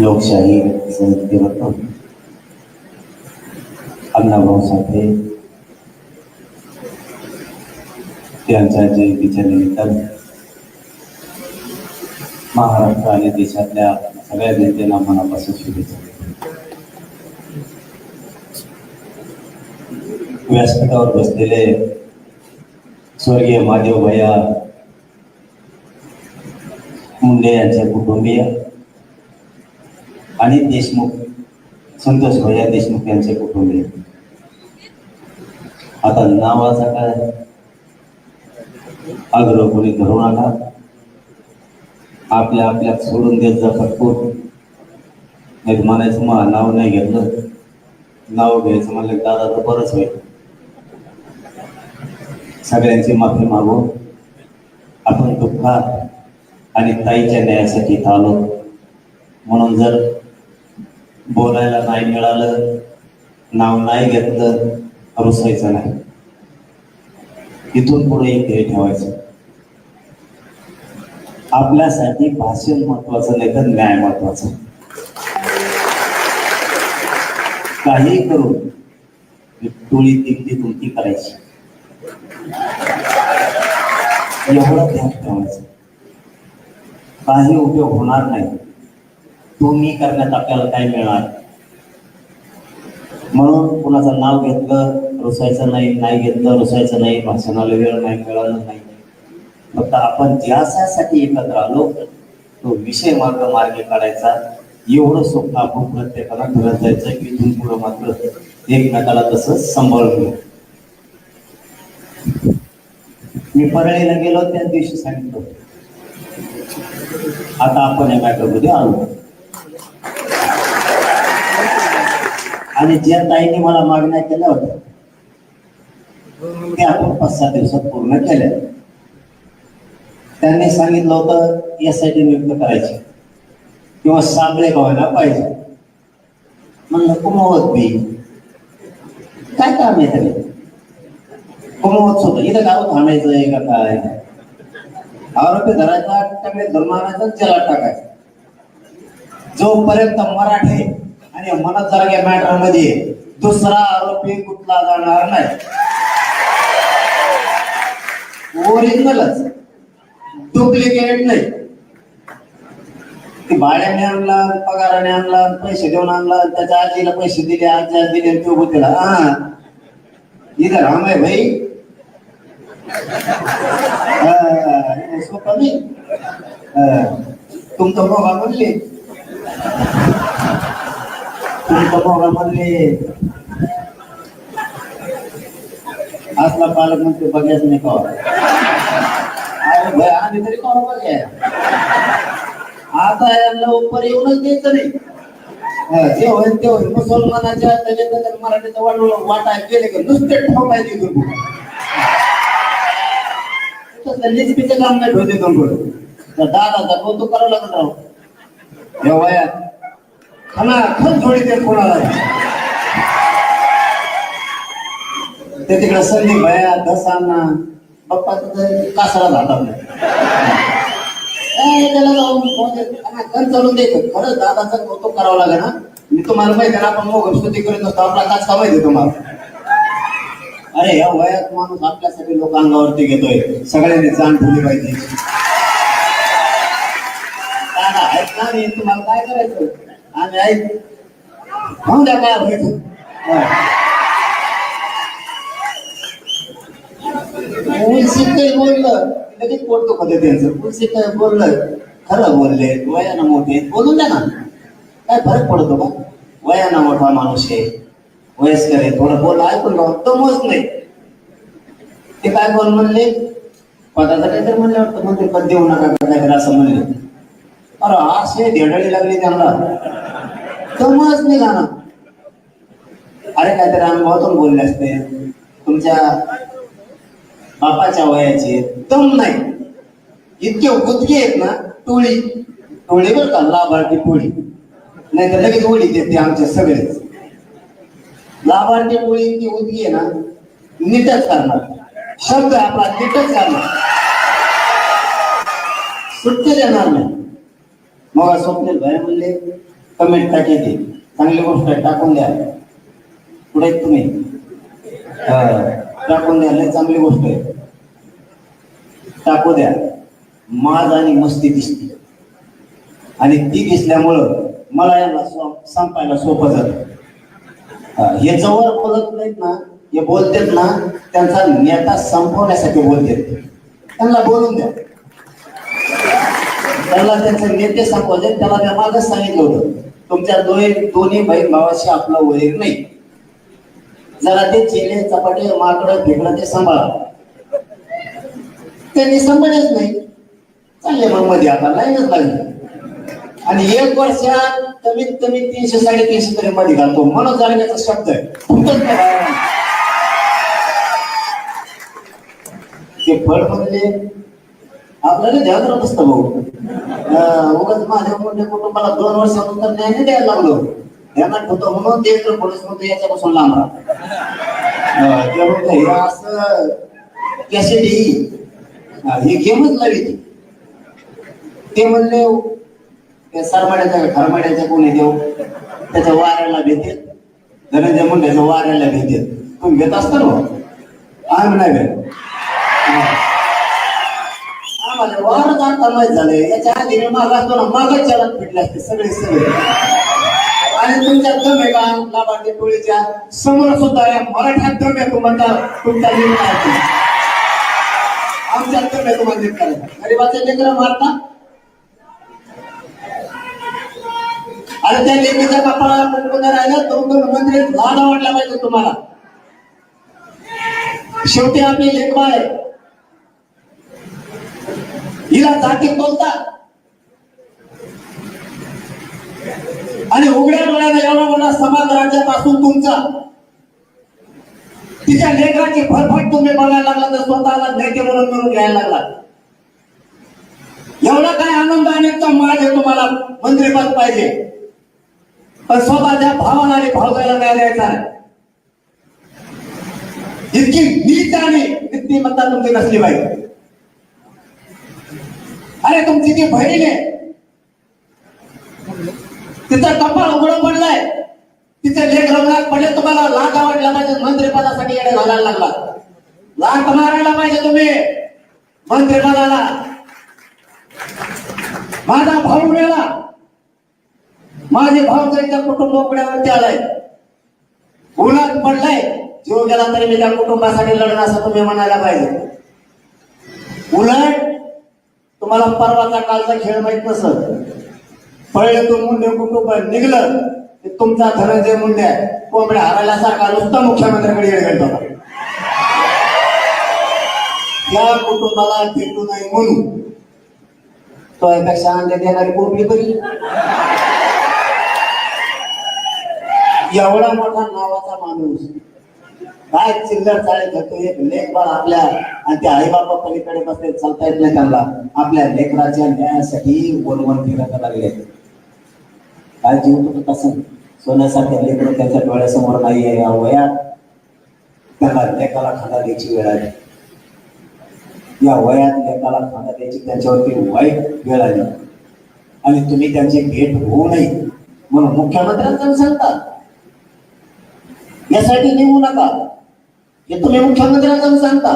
लोकशाही संस्थेवर अण्णाभाऊ साठे त्यांच्या जयंतीच्या निमित्ताने महाराष्ट्र आणि देशातल्या सगळ्या जनतेला मनापासून शुभेच्छा. व्यासपीठावर बसलेले स्वर्गीय महादेव भैया मुंडे यांचे कुटुंबीय आणि देशमुख संतोष भैया देशमुख यांचे कुटुंबीय. आता नावाचा काय आग्रह कोणी धरू नका. आपल्या आपल्यात सोडून देत जा फटकून नाही म्हणायचं मला नाव नाही घेतलं. नाव घ्यायचं म्हणलं दादा तर बरंच होईल. सगळ्यांची माफी मागू. आपण दुःखात आणि ताईच्या न्यायासाठी इथं आलो. म्हणून जर बोलायला नाही मिळालं नाव नाही घेतलं रुसायचं नाही. इथून पुढे इथे ठेवायचं. आपल्यासाठी भाषण महत्वाचं नाही तर न्याय महत्वाचं काही करून टोळी तिकटी तुमची करायची. एवढं ध्यान ठेवायचं. काही उपयोग होणार नाही. तुम्ही करण्यात आपल्याला काय मिळणार? म्हणून कुणाचं नाव घेतलं रुसायचं नाही नाही घेतलं रुसायचं नाही भाषणाला वेळ नाही मिळालं नाही. फक्त आपण ज्यासाठी एकत्र आलो तो विषय मार्ग मार्गे काढायचा. एवढं स्वप्न आपण प्रत्येकाला ठरत जायचं की इथून पुढं मात्र एकमेकाला तसं सांभाळून घेऊ. मी परळीला गेलो त्याच दिवशी सांगितलं आता आपण या आलो. आणि ज्या ताईने मला मागण्या केल्या होत्या ते आपण पाच सहा दिवसात पूर्ण केल्या. त्यांनी सांगितलं होतं यासाठी नियुक्त करायची. किंवा साबळे व्हायला पाहिजे. म्हणलं कुमवत बी काय काम आहे तरी कुमवत होतं इथं गाव थांबायचं आहे का काय? आरोपी धरायचा टाकले धर्मानाचा जला टाकायचा. जोपर्यंत मराठी आणि मनत जागे मॅटरमध्ये दुसरा आरोपी कुठला जाणार नाही. ओरिजिनलच डुप्लिकेट नाही. ते भाड्याने आणला पगाराने आणला पैसे देऊन आणला त्याच्या आजीला पैसे दिले आजी आज दिले तो दिला हा इधर हम है भाई. हाँ, इसको कमी तुम तो म्हणले तुम तो मोगा म्हणले असला पालक बघायच नाही का अरे तरी कोण बघाय आता यांना उपर येऊनच द्यायचं नाही. हा, जे होईल ते होईल. मुसलमानाच्या त्याच्यात मराठीचा वाट वाटा गेले का नुसते ठोकायचे तुम्ही तसलं लिस्पीचं काम नाही ठेवते दोन तर दादाचा कौतुक करावं लागत राहू या वयात खना खूप थोडी ते कोणाला ते तिकडे संदीप भया धसांना पप्पा कासरा जातात ए, त्याला जाऊन देतो. चालून द्यायचं खरंच दादाचं कौतुक करावं लागेल ना मी तुम्हाला माहिती आहे ना आपण मोग स्तुती करत असतो आपला काच का माहिती तुम्हाला. अरे या वयात माणूस आपल्या सगळे लोक अंगावरती घेतोय. सगळ्यांनी जाण ठेवली पाहिजे. दादा ऐक ना मी तुम्हाला काय करायचं? आम्ही ऐक होऊन द्या काय व्हायचं काही बोललं? लगेच पोटतो दुखत त्यांचं? मुलसी बोललं? खरं बोलले वयानं मोठे बोलून द्या ना. काय फरक पडतो का? वयानं मोठा माणूस आहे. वयस्कर आहे. थोडं बोल ऐकून राहू मोज नाही. ते काय बोल म्हणले? पदाचा काहीतरी म्हणले वाटतं म्हणते पद देऊ नका का काहीतरी असं म्हणले. अरे असे धेडळी लागली त्यांना. दमच नाही ना अरे काहीतरी अनुभवातून बोलले असते. तुमच्या बापाच्या वयाचे दम नाही. इतके गुदगे आहेत ना टोळी. टोळी बरं का लाभार्थी टोळी. नाही तर लगेच ओळी देते आमचे सगळेच. लाभार्थी टोळी इतकी उदगी आहे ना नीटच करणार. शब्द आपला नीटच करणार. सुट्टी देणार नाही. मग स्वप्नील भाई म्हणले कमेंट टाकायची चांगली गोष्ट आहे टाकून द्या. पुढे तुम्ही. टाकून द्या लय चांगली गोष्ट आहे. टाकू द्या. माज आणि मस्ती दिसते. आणि ती दिसल्यामुळं मला याला संपायला सोपं झालं हे जवळ बोलत नाहीत ना हे बोलतात ना त्यांचा नेता संपवण्यासाठी बोलतात. त्यांना बोलून द्या. त्याला त्यांचे नेते संपवले त्याला त्या मागच सांगितलं होतं. तुमच्या दोन्ही दोन्ही बहीण भावाशी आपलं वैर नाही. जरा ते चेले चपाटे माकडं फेकलं ते सांभाळा. त्यांनी सांभाळच नाही. चालले मग मध्ये आता लाईनच लागली आणि एक वर्षात कमीत कमी तीनशे साडेतीनशे तरी मध्ये घालतो. मनोज जाण्याचा शब्द आहे. ते फळ म्हणजे आपल्याला ध्यान राहत असतं भाऊ. उगाच माझ्या मोठ्या कुटुंबाला दोन वर्षानंतर ज्ञान द्यायला लागलो. ध्यानात होतो म्हणून ते तर पोलीस म्हणतो याच्यापासून लांब राहा. हे असं कॅसेट हे गेमच लावी ती. ते म्हणले त्या सरमाड्याच्या खरमाड्याच्या कोणी देऊ त्याच्या वाऱ्याला भेटेल धनंजय मुंड्याच्या वाऱ्याला भेटेल तुम्ही घेत असता ना आम्ही नाही भेट हा. वारदान अमय आता झालंय. याच्या आधी मी माग असतो ना मागच चलन फिटले असते सगळे सगळे. आणि तुमच्या दम का? लाभार्थी टोळीच्या समोर सुद्धा या मराठ्यात दम आहे तुम्हाला तुमचा निर्णय आहे आमच्या दम आहे तुम्हाला नीट गरीबाचे लेकर मारता आणि त्या लेकीच्या बापाला मुंबईला राहिला? दोन दोन मंत्री लाडा वाटला पाहिजे तुम्हाला. शेवटी आपली लेखा आहे. हिला जाती बोलतात आणि उघड्या डोळ्याने एवढा मोठा समाज राज्यात असून तुमचा. तिच्या लेखाची फरफट तुम्ही बघायला लागला तर स्वतःला नेते म्हणून म्हणून घ्यायला लागला. एवढा काय आनंद आणि माज आहे तुम्हाला मंत्रीपद पाहिजे. पण स्वतःच्या भावाला आणि भावजायला काय द्यायचा नाही. इतकी नीच आणि नीतिमत्ता तुमची नसली पाहिजे. अरे तुमची ती बहीण आहे तिचा कपाळ उघडं पडलाय. तिचे लेख रंगात पडले तुम्हाला लाख आवडला पाहिजे मंत्रिपदासाठी येणे घालायला लागला. लाख मारायला पाहिजे तुम्ही मंत्रिपदाला. माझा भाऊ मिळाला माझे भाऊ त्यांच्या कुटुंब उघड्यावरती आलाय. उन्हात पडलाय. जीव गेला तरी मी त्या कुटुंबासाठी लढणार असं तुम्ही म्हणायला पाहिजे. उलट तुम्हाला परवाचा कालचा खेळ माहीत नसत पहिले तो मुंडे कुटुंब निघलं की तुमचा धनंजय मुंडे कोंबड्या हरायला सारखा नुसता मुख्यमंत्र्याकडे येड होता या कुटुंबाला भेटू नाही म्हणून तो यापेक्षा अंडे देणारी कोंबडी बरी. एवढा मोठा नावाचा माणूस काय चिल्लर चाळीत घेतो एक लेख बाळ आपल्या आणि त्या आईबापा पलीकडे बसले चालता येत नाही त्यांना. आपल्या लेकराच्या न्यायासाठी वनवन फिरत लागले. काय जीव होतो तसं सोन्यासारख्या लेकर त्याच्या डोळ्यासमोर नाही आहे या वयात त्याला लेखाला खांदा द्यायची वेळ आली. या वयात लेखाला खांदा द्यायची त्यांच्यावरती वाईट वेळ आली. आणि तुम्ही त्यांची भेट होऊ नये म्हणून मुख्यमंत्र्यांना सांगतात. यासाठी निघू नका. हे तुम्ही मुख्यमंत्र्यांना सांगता.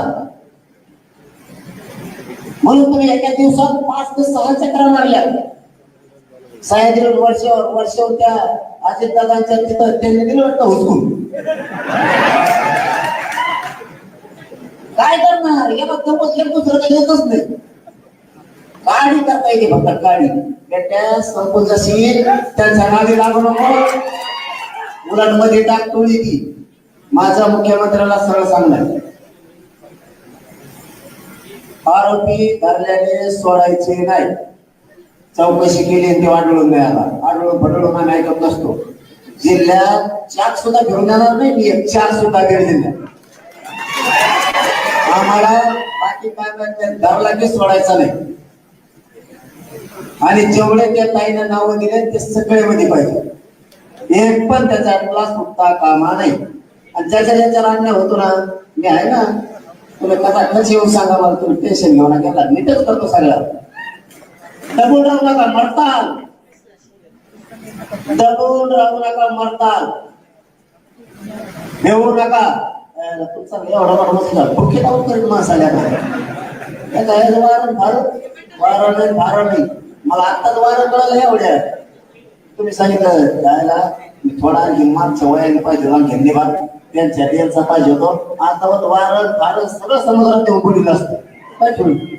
म्हणून तुम्ही एका दिवसात पाच ते सहा चक्रा मारल्या. सह्याद्री वर्षावर वर्षावर त्या अजितदादांच्या तिथं त्यांनी दिलं वाटतं हुसकून. काय करणार? याला तपस दुसरं काही येतच नाही. काढी करता येते फक्त काढी बेट्या संपून जाशील त्यांच्या नावे लागू नको. मुलांमध्ये टाक टोळी ती. माझा मुख्यमंत्र्याला सरळ सांगणार. आरोपी धरल्याने सोडायचे नाही. चौकशी केली आणि ते आढळून नाही आला आढळून पडळून आम्ही ऐकत नसतो. जिल्ह्यात चार सुद्धा घेऊन येणार नाही मी एक चार सुद्धा घेऊन जिल्ह्यात. आम्हाला बाकी काय धरला की सोडायचा नाही. आणि जेवढे त्या ताईनं नावं दिले ते सगळे मध्ये पाहिजे. एक पण त्याचा क्लास सुटता कामा नाही. आणि ज्याच्या ज्याच्या अन्याय होतो ना मी आहे ना तुला कसा कस येऊन सांगा मला तुम्ही टेन्शन घेऊ नका नीटच करतो सगळं. दबून राहू नका मरताल. दबून राहू नका मरताल. घेऊ नका. तुमचा एवढा मोठा मसला डोके लावून करीत माणसाला काय वारण फार वारण नाही फार नाही. मला आत्ताच वारण कळालं एवढ्या. तुम्ही सांगितलं जायला थोडा हिंमत सवय पाहिजे घेणे निभाग त्यांच्या त्यांचा पाहिजे होतो. आता होत वारण फार सगळं समुद्रात देऊन बुडील असतं.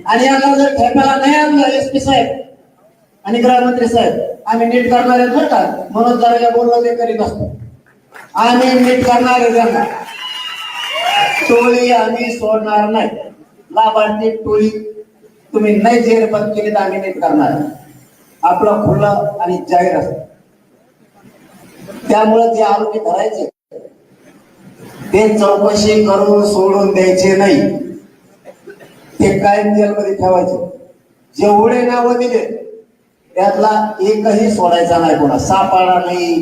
आणि यांना जर ठेपायला नाही आणलं एस पी साहेब आणि गृहमंत्री साहेब आम्ही नीट करणारे म्हणतात बरं का? म्हणून जरा बोललो ते करीत असतो. आम्ही नीट करणारे त्यांना टोळी आम्ही सोडणार नाही. लाभार्थी टोळी तुम्ही नाही जेर बंद केली तर आम्ही नीट करणार आपलं खुलं आणि जाहीर असत. त्यामुळे जे आरोपी धरायचे ते चौकशी करून सोडून द्यायचे नाही. ते कायम जेलमध्ये ठेवायचे? जेवढे नाव दिले त्यातला एकही सोडायचा नाही कोणा. सापाळा नाही.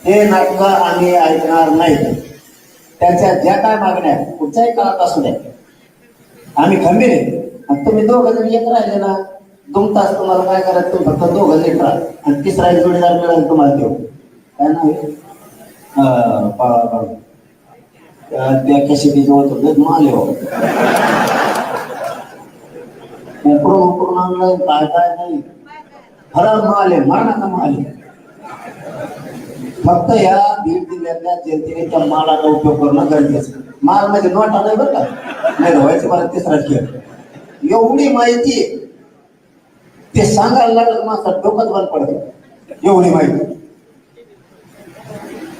हे नाटक आम्ही ऐकणार नाही. त्याच्या ज्या काय मागण्या आहेत, कुठच्याही काळात असू द्या. आम्ही खंबीर आहे. आणि तुम्ही दोघं जण एक राहिले ना दोन तास तुम्हाला काय करायचं? तुम्ही फक्त दोघं लेट राहा आणि तिसरा जोडीदार मिळाला तुम्हाला देऊ. काय नाही त्या कशी जवळ तो माल हो. उकरून उकरून आणलंय काय काय नाही. फरार माल आहे मारणाचा माल आहे. फक्त या बीड जिल्ह्यातल्या जनतेने त्या मालाचा उपयोग करणं गरजेचं माल म्हणजे नोटा नाही बरं का? नाही व्हायचं मला तिसरा खेळ. एवढी माहिती ते सांगायला लागलं माणसात डोकंच बंद पडत. एवढी माहिती.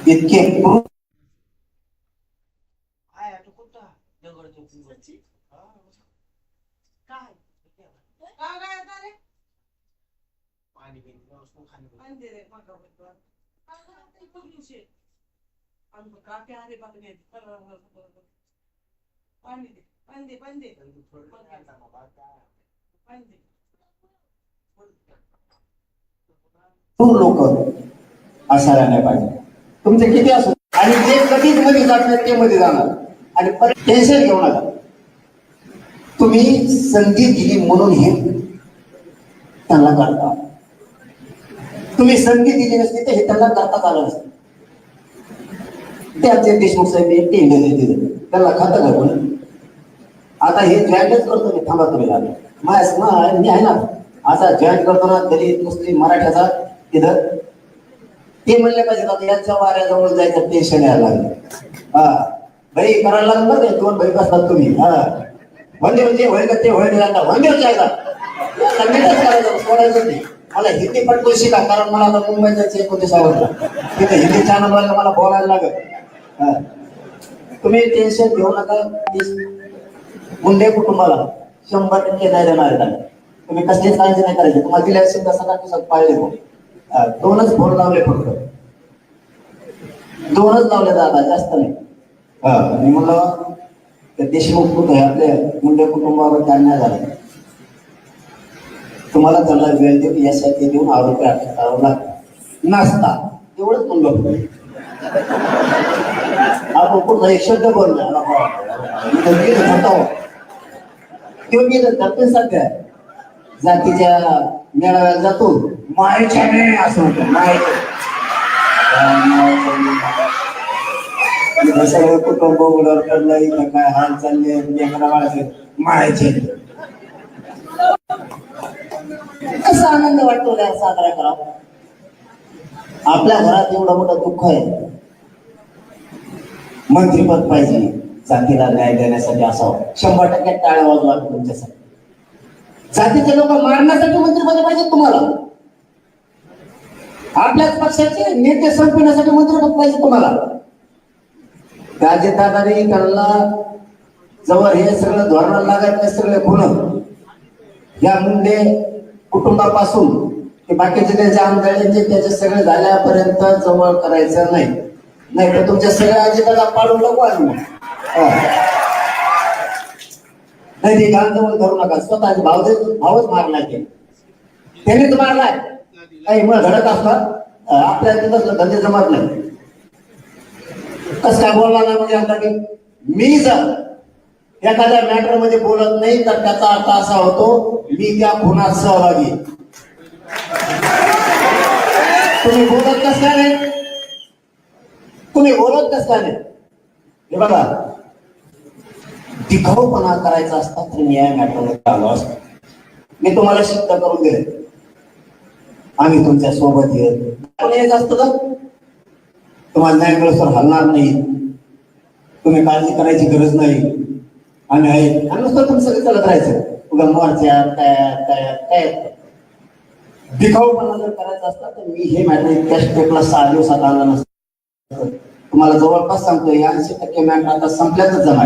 इतके proof काय काय आता रे? आणते रे, मग आपण कर. काय काय आता इथं दिवशी? आणि मग काटे आले बघणे. बरं, बरं, बरं, बरं, बरं. पाणी दे, पाणी दे, पाणी दे. पाणी दे. पूर्ण लोक असायला नाही पाहिजे तुमचे किती असो आणि जे कधीच मध्ये जात नाही ते मध्ये जाणार आणि परत टेन्शन घेऊ नका. तुम्ही संधी दिली म्हणून हे त्यांना करता. तुम्ही संधी दिली नसती तर हे त्यांना करता आलं नसतं? त्याचे देशमुख साहेब एकटे इंडियन दिले त्याला खातं घालून आता हे जॉईंटच करतो मी थांबा तुम्ही लागले माझ्या मी आहे ना. असा जॉईंट करतो ना दलित मुस्लिम मराठ्याचा इथं. ते म्हणले पाहिजे आता यांच्या वाऱ्याजवळ जायचं टेन्शन यायला लागलं. हा. भाई करायला लागलं बरं का? दोन भाई बसतात तुम्ही हा म्हणजे म्हणजे होईल का ते होईल का म्हणजे जायला नीटच करायचं सोडायचं नाही मला हिंदी पटकून शिका कारण मला आता मुंबई जायचं होते आवडलं तिथे हिंदी चॅनलवाला मला बोलायला लागत तुम्ही टेन्शन घेऊ नका मुंडे कुटुंबाला शंभर टक्के नाही देणार तुम्ही कसलीच काळजी नाही करायची तुम्हाला दिल्या असेल तसा का दिवसात पाळले हो दोनच फोन लावले फक्त दोनच लावले दादा जास्त नाही हा मी म्हणलं त्या देशमुख आहे आपल्या मुंडे कुटुंबावर अन्याय झाला. तुम्हाला त्यांना वेळ देऊन यासाठी देऊन आरोपी अटक करावं लागतं नाचता एवढंच म्हणलं आपण कुठला एक शब्द बोलला तो मी धरतो सध्या जातीच्या मेळाव्याला जातो. मायच्या असं म्हणतो माय. आणि सगळं कुटुंब उडवर पडलं इथं काय हाल चालले म्हणजे लेकरा बाळाचे मायचे कसा आनंद वाटतो साजरा करावा? आपल्या घरात एवढं मोठं दुःख आहे. मंत्रीपद पाहिजे. जातीला न्याय देण्यासाठी असावं. शंभर टक्के टाळ्या वाजवा तुमच्यासाठी. जातीचे लोक मारण्यासाठी मंत्रीपद पाहिजे तुम्हाला. आपल्याच पक्षाचे नेते संपविण्यासाठी मंत्रीपद पाहिजे तुम्हाला. राजदादाने त्यांना जवळ हे सगळं धोरण लागायचं सगळे गुण या मुंडे कुटुंबापासून ते बाकीचे त्याचे आमदारांचे त्याचे सगळे झाल्यापर्यंत जवळ करायचं नाही. नाही तर तुमच्या सगळ्या अजिताला पाडून नको आम्ही. नाही ते गाव जवळ नका. स्वतः भाव भावच मारला ते. त्यांनीच मारलाय. काही मग घडत असतात. आपल्या तिथं धंदे जमत नाही. कस काय बोलला म्हणजे आता मी जर एखाद्या मॅटरमध्ये बोलत नाही तर त्याचा अर्थ असा होतो मी त्या खुनात सहभागी तुम्ही बोलत कस काय नाही? तुम्ही बोलत कस काय नाही? हे बघा. दिखाऊपणा करायचा असता तर मी या मॅटरमध्ये आलो असतो. मी तुम्हाला सिद्ध करून दिले आम्ही तुमच्यासोबत येत. पण येत असतं का? तुम्हाला न्याय मिळसर हलणार नाही. तुम्ही काळजी करायची गरज नाही. आम्ही आहे. आणि नुसतं तुम्ही सगळं चालत राहायचं. तुला मोर्चा तयार तयार तयार दिखाऊपणा जर करायचा असता तर मी हे मॅटर इतक्या स्टेपला सहा दिवसात आणलं नसतं. तुम्हाला जवळपास सांगतो ऐंशी टक्के मॅटर आता संपल्यातच जमा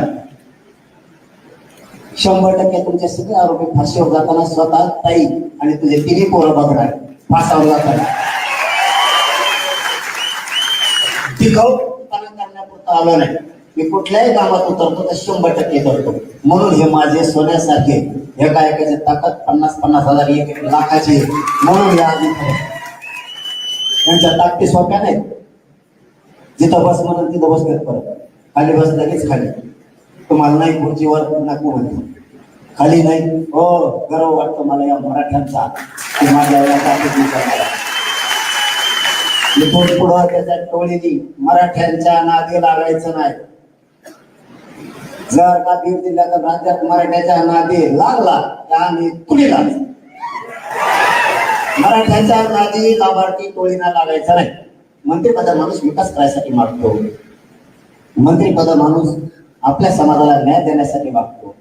शंभर टक्के तुमचे सगळे आरोपी फाशीवर जाताना स्वतः ताई आणि तुझे तिन्ही पोरं बघणार फासावर जाताना. दिखाऊपणा करण्यापुरता आलो नाही. मी कुठल्याही कामात उतरतो तर शंभर टक्के करतो. म्हणून हे माझे सोन्यासारखे एका एकाची ताकद पन्नास पन्नास हजार एक एक लाखाचे. म्हणून या आधी त्यांच्या ताकदी सोप्या नाहीत. जिथं बस म्हणून तिथं बस परत. खाली बस लगेच खाली. तुम्हाला नाही खुर्चीवर नको म्हणते खाली नाही. हो गर्व वाटतो मला या मराठ्यांचा. की माझ्या या ताकदीचा इथून पुढं त्याच्या टोळीनी मराठ्यांच्या नादी लागायचं नाही. जर का बीड जिल्ह्यात राज्यात मराठ्याच्या नादी लागला तर आम्ही कुणी लागलो मराठ्यांच्या नादी लाभार्थी टोळीना लागायचं नाही? मंत्रिपदा माणूस विकास करायसाठी मागतो. मंत्रिपद माणूस आपल्या समाजाला न्याय देण्यासाठी मागतो.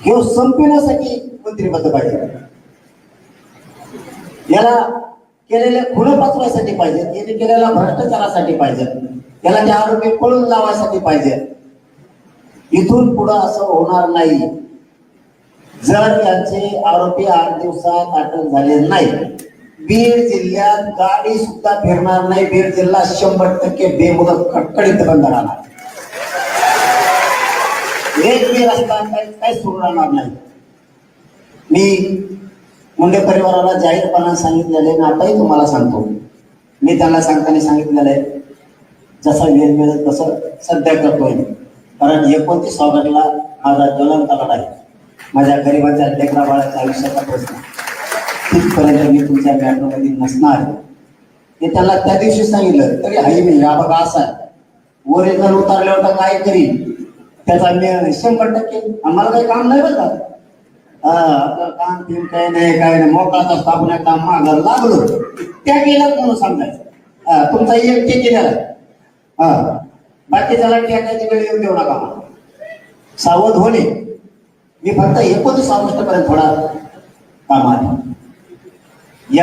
हे संपविण्यासाठी मंत्रिपद पाहिजे. याला केलेल्या खुलं पचवायसाठी पाहिजे याने केलेल्या भ्रष्टाचारासाठी पाहिजे त्याला ते आरोपी पळून लावायसाठी पाहिजे. इथून पुढं असं होणार नाही. जर त्यांचे आरोपी आठ दिवसात अटक झाले नाही बीड जिल्ह्यात गाडी सुद्धा फिरणार नाही बीड जिल्हा शंभर टक्के बेमुदत कडकडीत बंद राहणार. एक बी रस्ता काही काही सुरू राहणार नाही. मी मुंडे परिवाराला जाहीरपणा सांगितलेले आणि आताही तुम्हाला सांगतो. मी त्यांना सांगताना सांगितलेलं आहे जसा वेळ मिळेल तसं सध्या करतोय कारण एकोणतीस ऑगस्टला माझा ज्वलंत लढा आहे. माझ्या गरिबाच्या लेकरा बाळाच्या आयुष्याचा प्रश्न तिथपर्यंत मी तुमच्या मॅटरमध्ये नसणार. ते त्याला त्या दिवशी सांगितलं तरी आई मी हा बघा असा ओरिजिनल उतारल्यावर तर काय करीन? त्याचा मी शंभर टक्के आम्हाला काही काम नाही बघा आपलं काम बिम काही नाही काय नाही. मोकळाचा स्थापन एकदा मागं लागलो. त्या गेला म्हणून सांगायचं. हा, तुमचा एक ते केलेला हा बाकी त्याला टेकायची वेळ येऊन देऊ नका सावध होणे. मी फक्त एकोणीस ऑगस्ट पर्यंत थोडा काम एकदा मी